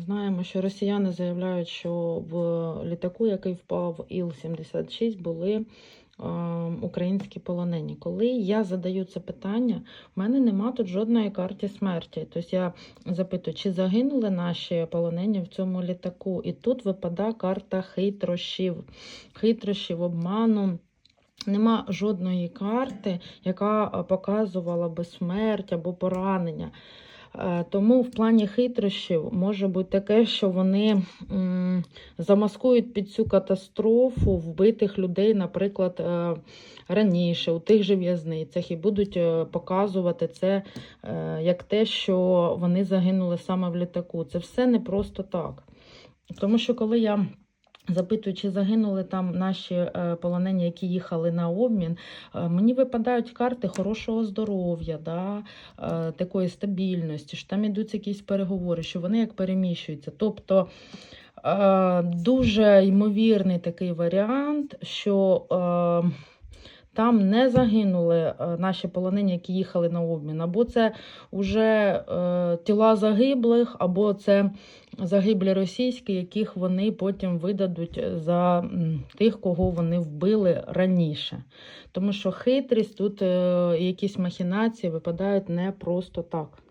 Знаємо, що росіяни заявляють, що в літаку, який впав Іл-76, були е, українські полонені. Коли я задаю це питання, в мене нема тут жодної карти смерті. Тобто я запитую, чи загинули наші полонені в цьому літаку? І тут випадає карта хитрощів, хитрощів, обману. Нема жодної карти, яка е, показувала би смерть або поранення. Е, Тому в плані хитрощів може бути таке, що вони замаскують під цю катастрофу вбитих людей, наприклад, е, раніше у тих же в'язницях, і будуть е, показувати це як те, що вони загинули саме в літаку. Це все не просто так. Тому що коли я запитую, чи загинули там наші е, полонені, які їхали на обмін, е, мені випадають карти хорошого здоров'я, да, е, такої стабільності, що там йдуть якісь переговори, що вони як переміщуються. Тобто дуже ймовірний такий варіант, що там не загинули е, наші полонені, які їхали на обмін, або це вже е, тіла загиблих, або це загиблі російські, яких вони потім видадуть за тих, кого вони вбили раніше. Тому що хитрість тут е, якісь махінації випадають не просто так.